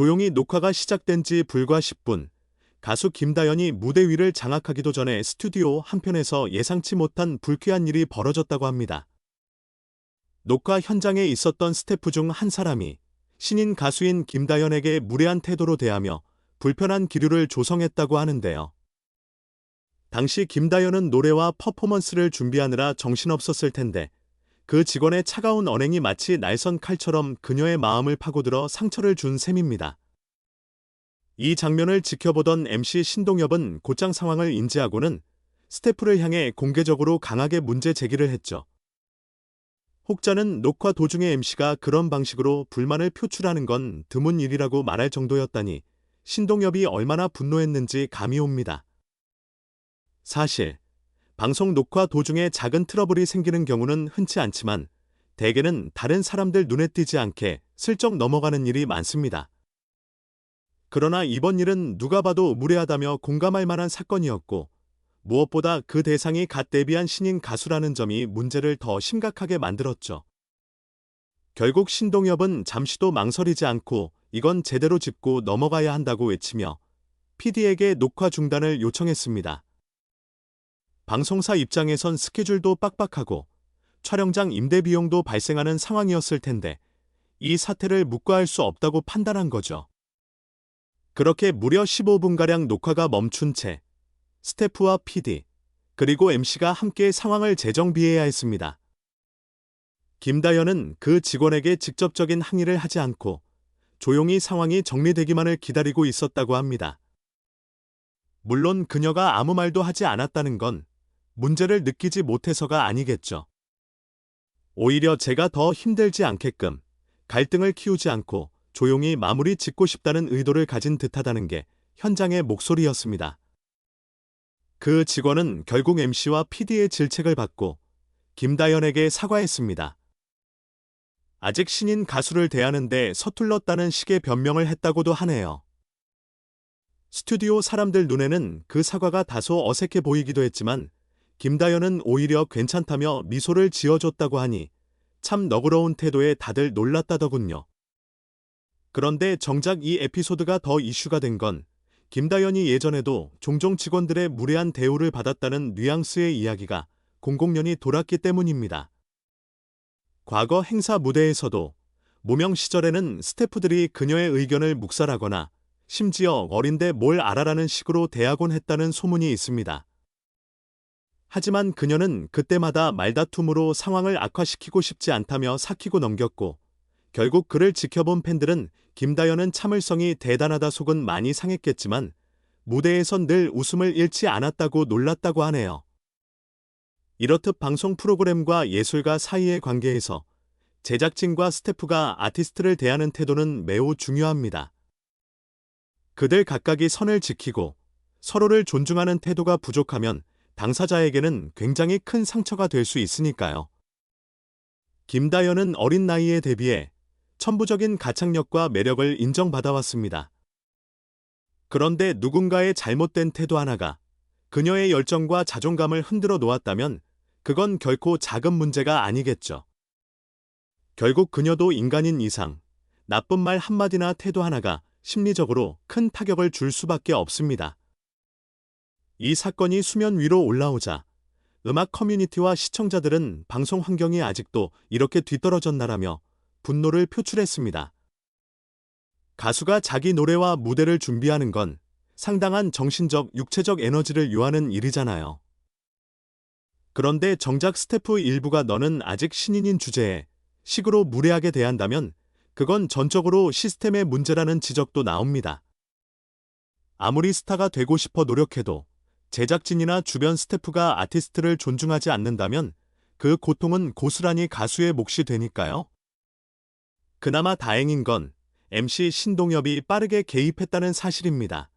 조용히 녹화가 시작된 지 불과 10분, 가수 김다연이 무대 위를 장악하기도 전에 스튜디오 한편에서 예상치 못한 불쾌한 일이 벌어졌다고 합니다. 녹화 현장에 있었던 스태프 중 한 사람이 신인 가수인 김다연에게 무례한 태도로 대하며 불편한 기류를 조성했다고 하는데요. 당시 김다연은 노래와 퍼포먼스를 준비하느라 정신없었을 텐데 그 직원의 차가운 언행이 마치 날선 칼처럼 그녀의 마음을 파고들어 상처를 준 셈입니다. 이 장면을 지켜보던 MC 신동엽은 곧장 상황을 인지하고는 스태프를 향해 공개적으로 강하게 문제 제기를 했죠. 혹자는 녹화 도중에 MC가 그런 방식으로 불만을 표출하는 건 드문 일이라고 말할 정도였다니 신동엽이 얼마나 분노했는지 감이 옵니다. 사실 방송 녹화 도중에 작은 트러블이 생기는 경우는 흔치 않지만 대개는 다른 사람들 눈에 띄지 않게 슬쩍 넘어가는 일이 많습니다. 그러나 이번 일은 누가 봐도 무례하다며 공감할 만한 사건이었고 무엇보다 그 대상이 갓 데뷔한 신인 가수라는 점이 문제를 더 심각하게 만들었죠. 결국 신동엽은 잠시도 망설이지 않고 이건 제대로 짚고 넘어가야 한다고 외치며 PD에게 녹화 중단을 요청했습니다. 방송사 입장에선 스케줄도 빡빡하고 촬영장 임대 비용도 발생하는 상황이었을 텐데 이 사태를 묵과할 수 없다고 판단한 거죠. 그렇게 무려 15분가량 녹화가 멈춘 채 스태프와 PD, 그리고 MC가 함께 상황을 재정비해야 했습니다. 김다연은 그 직원에게 직접적인 항의를 하지 않고 조용히 상황이 정리되기만을 기다리고 있었다고 합니다. 물론 그녀가 아무 말도 하지 않았다는 건 문제를 느끼지 못해서가 아니겠죠. 오히려 제가 더 힘들지 않게끔 갈등을 키우지 않고 조용히 마무리 짓고 싶다는 의도를 가진 듯하다는 게 현장의 목소리였습니다. 그 직원은 결국 MC와 PD의 질책을 받고 김다연에게 사과했습니다. 아직 신인 가수를 대하는데 서툴렀다는 식의 변명을 했다고도 하네요. 스튜디오 사람들 눈에는 그 사과가 다소 어색해 보이기도 했지만 김다연은 오히려 괜찮다며 미소를 지어줬다고 하니 참 너그러운 태도에 다들 놀랐다더군요. 그런데 정작 이 에피소드가 더 이슈가 된 건 김다연이 예전에도 종종 직원들의 무례한 대우를 받았다는 뉘앙스의 이야기가 공공연히 돌았기 때문입니다. 과거 행사 무대에서도 무명 시절에는 스태프들이 그녀의 의견을 묵살하거나 심지어 어린데 뭘 알아라는 식으로 대하곤 했다는 소문이 있습니다. 하지만 그녀는 그때마다 말다툼으로 상황을 악화시키고 싶지 않다며 삭히고 넘겼고 결국 그를 지켜본 팬들은 김다연은 참을성이 대단하다 속은 많이 상했겠지만 무대에선 늘 웃음을 잃지 않았다고 놀랐다고 하네요. 이렇듯 방송 프로그램과 예술가 사이의 관계에서 제작진과 스태프가 아티스트를 대하는 태도는 매우 중요합니다. 그들 각각이 선을 지키고 서로를 존중하는 태도가 부족하면 당사자에게는 굉장히 큰 상처가 될 수 있으니까요. 김다연은 어린 나이에 대비해 천부적인 가창력과 매력을 인정받아왔습니다. 그런데 누군가의 잘못된 태도 하나가 그녀의 열정과 자존감을 흔들어 놓았다면 그건 결코 작은 문제가 아니겠죠. 결국 그녀도 인간인 이상 나쁜 말 한마디나 태도 하나가 심리적으로 큰 타격을 줄 수밖에 없습니다. 이 사건이 수면 위로 올라오자 음악 커뮤니티와 시청자들은 방송 환경이 아직도 이렇게 뒤떨어졌나라며 분노를 표출했습니다. 가수가 자기 노래와 무대를 준비하는 건 상당한 정신적, 육체적 에너지를 요하는 일이잖아요. 그런데 정작 스태프 일부가 너는 아직 신인인 주제에 식으로 무례하게 대한다면 그건 전적으로 시스템의 문제라는 지적도 나옵니다. 아무리 스타가 되고 싶어 노력해도 제작진이나 주변 스태프가 아티스트를 존중하지 않는다면 그 고통은 고스란히 가수의 몫이 되니까요. 그나마 다행인 건 MC 신동엽이 빠르게 개입했다는 사실입니다.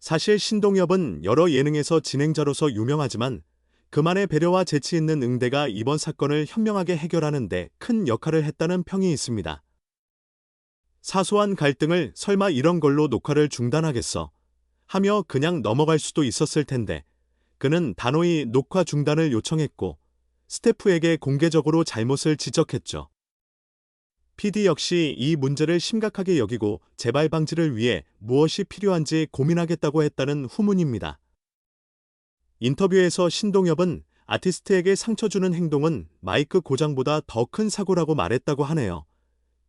사실 신동엽은 여러 예능에서 진행자로서 유명하지만 그만의 배려와 재치 있는 응대가 이번 사건을 현명하게 해결하는 데 큰 역할을 했다는 평이 있습니다. 사소한 갈등을 설마 이런 걸로 녹화를 중단하겠어 하며 그냥 넘어갈 수도 있었을 텐데 그는 단호히 녹화 중단을 요청했고 스태프에게 공개적으로 잘못을 지적했죠. PD 역시 이 문제를 심각하게 여기고 재발 방지를 위해 무엇이 필요한지 고민하겠다고 했다는 후문입니다. 인터뷰에서 신동엽은 아티스트에게 상처 주는 행동은 마이크 고장보다 더 큰 사고라고 말했다고 하네요.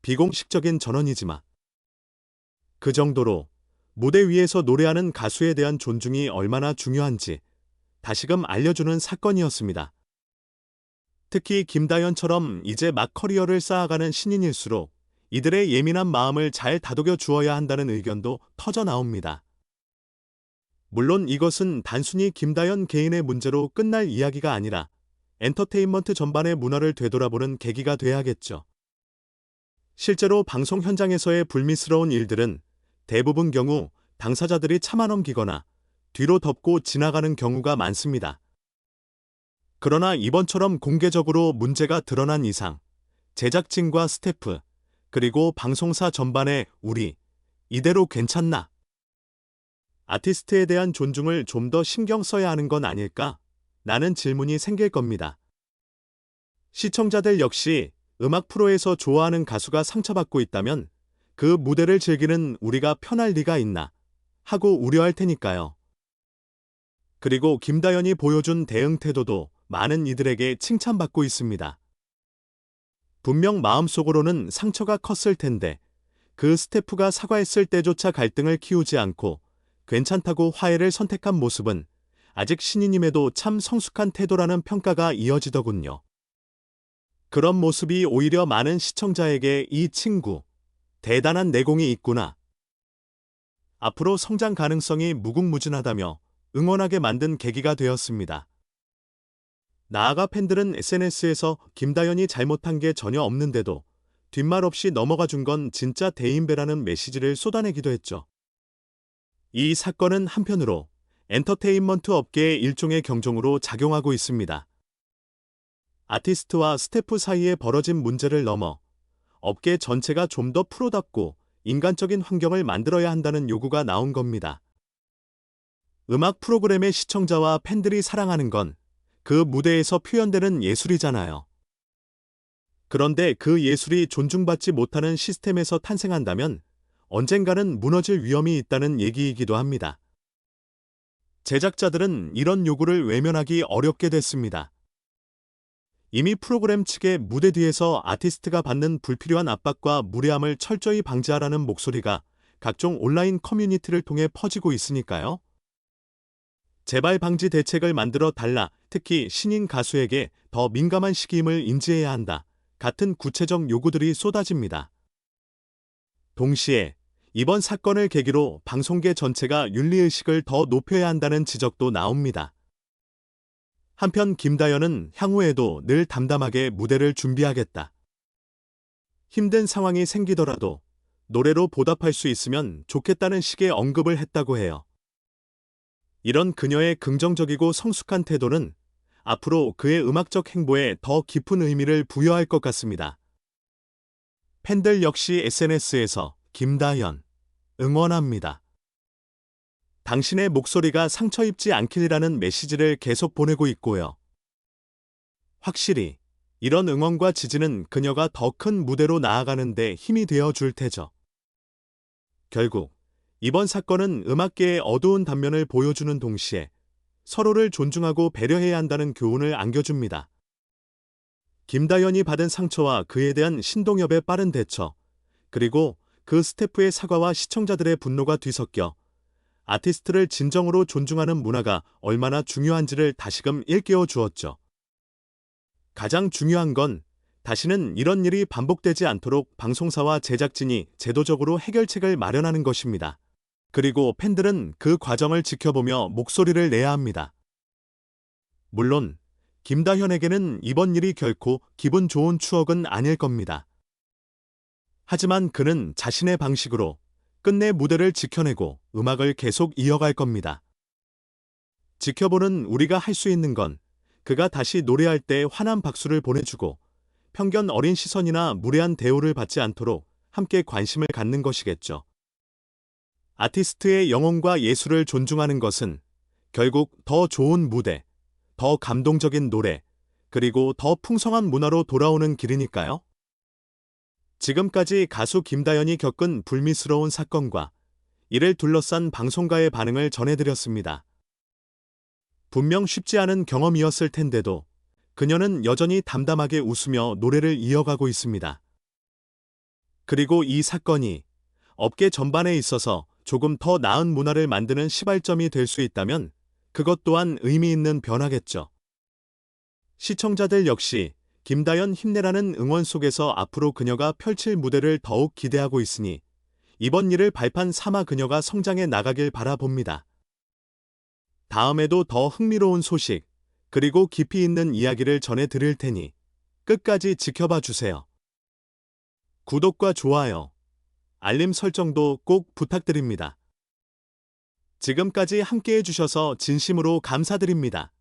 비공식적인 전언이지만 그 정도로 무대 위에서 노래하는 가수에 대한 존중이 얼마나 중요한지 다시금 알려주는 사건이었습니다. 특히 김다연처럼 이제 막 커리어를 쌓아가는 신인일수록 이들의 예민한 마음을 잘 다독여 주어야 한다는 의견도 터져 나옵니다. 물론 이것은 단순히 김다연 개인의 문제로 끝날 이야기가 아니라 엔터테인먼트 전반의 문화를 되돌아보는 계기가 돼야겠죠. 실제로 방송 현장에서의 불미스러운 일들은 대부분 경우 당사자들이 참아 넘기거나 뒤로 덮고 지나가는 경우가 많습니다. 그러나 이번처럼 공개적으로 문제가 드러난 이상 제작진과 스태프 그리고 방송사 전반의 우리 이대로 괜찮나? 아티스트에 대한 존중을 좀 더 신경 써야 하는 건 아닐까? 라는 질문이 생길 겁니다. 시청자들 역시 음악 프로에서 좋아하는 가수가 상처받고 있다면 그 무대를 즐기는 우리가 편할 리가 있나 하고 우려할 테니까요. 그리고 김다연이 보여준 대응 태도도 많은 이들에게 칭찬받고 있습니다. 분명 마음속으로는 상처가 컸을 텐데 그 스태프가 사과했을 때조차 갈등을 키우지 않고 괜찮다고 화해를 선택한 모습은 아직 신인임에도 참 성숙한 태도라는 평가가 이어지더군요. 그런 모습이 오히려 많은 시청자에게 이 친구, 대단한 내공이 있구나. 앞으로 성장 가능성이 무궁무진하다며 응원하게 만든 계기가 되었습니다. 나아가 팬들은 SNS에서 김다연이 잘못한 게 전혀 없는데도 뒷말 없이 넘어가 준 건 진짜 대인배라는 메시지를 쏟아내기도 했죠. 이 사건은 한편으로 엔터테인먼트 업계의 일종의 경종으로 작용하고 있습니다. 아티스트와 스태프 사이에 벌어진 문제를 넘어 업계 전체가 좀 더 프로답고 인간적인 환경을 만들어야 한다는 요구가 나온 겁니다. 음악 프로그램의 시청자와 팬들이 사랑하는 건 그 무대에서 표현되는 예술이잖아요. 그런데 그 예술이 존중받지 못하는 시스템에서 탄생한다면 언젠가는 무너질 위험이 있다는 얘기이기도 합니다. 제작자들은 이런 요구를 외면하기 어렵게 됐습니다. 이미 프로그램 측의 무대 뒤에서 아티스트가 받는 불필요한 압박과 무례함을 철저히 방지하라는 목소리가 각종 온라인 커뮤니티를 통해 퍼지고 있으니까요. 재발 방지 대책을 만들어 달라 특히 신인 가수에게 더 민감한 시기임을 인지해야 한다. 같은 구체적 요구들이 쏟아집니다. 동시에 이번 사건을 계기로 방송계 전체가 윤리의식을 더 높여야 한다는 지적도 나옵니다. 한편 김다연은 향후에도 늘 담담하게 무대를 준비하겠다. 힘든 상황이 생기더라도 노래로 보답할 수 있으면 좋겠다는 식의 언급을 했다고 해요. 이런 그녀의 긍정적이고 성숙한 태도는 앞으로 그의 음악적 행보에 더 깊은 의미를 부여할 것 같습니다. 팬들 역시 SNS에서 김다연 응원합니다. 당신의 목소리가 상처 입지 않기라는 메시지를 계속 보내고 있고요. 확실히 이런 응원과 지지는 그녀가 더 큰 무대로 나아가는데 힘이 되어 줄 테죠. 결국 이번 사건은 음악계의 어두운 단면을 보여주는 동시에 서로를 존중하고 배려해야 한다는 교훈을 안겨줍니다. 김다연이 받은 상처와 그에 대한 신동엽의 빠른 대처, 그리고 그 스태프의 사과와 시청자들의 분노가 뒤섞여 아티스트를 진정으로 존중하는 문화가 얼마나 중요한지를 다시금 일깨워 주었죠. 가장 중요한 건 다시는 이런 일이 반복되지 않도록 방송사와 제작진이 제도적으로 해결책을 마련하는 것입니다. 그리고 팬들은 그 과정을 지켜보며 목소리를 내야 합니다. 물론 김다현에게는 이번 일이 결코 기분 좋은 추억은 아닐 겁니다. 하지만 그는 자신의 방식으로 끝내 무대를 지켜내고 음악을 계속 이어갈 겁니다. 지켜보는 우리가 할 수 있는 건 그가 다시 노래할 때 환한 박수를 보내주고 편견 어린 시선이나 무례한 대우를 받지 않도록 함께 관심을 갖는 것이겠죠. 아티스트의 영혼과 예술을 존중하는 것은 결국 더 좋은 무대, 더 감동적인 노래, 그리고 더 풍성한 문화로 돌아오는 길이니까요. 지금까지 가수 김다연이 겪은 불미스러운 사건과 이를 둘러싼 방송가의 반응을 전해드렸습니다. 분명 쉽지 않은 경험이었을 텐데도 그녀는 여전히 담담하게 웃으며 노래를 이어가고 있습니다. 그리고 이 사건이 업계 전반에 있어서 조금 더 나은 문화를 만드는 시발점이 될 수 있다면 그것 또한 의미 있는 변화겠죠. 시청자들 역시 김다연 힘내라는 응원 속에서 앞으로 그녀가 펼칠 무대를 더욱 기대하고 있으니 이번 일을 발판 삼아 그녀가 성장해 나가길 바라봅니다. 다음에도 더 흥미로운 소식, 그리고 깊이 있는 이야기를 전해 드릴 테니 끝까지 지켜봐 주세요. 구독과 좋아요, 알림 설정도 꼭 부탁드립니다. 지금까지 함께 해 주셔서 진심으로 감사드립니다.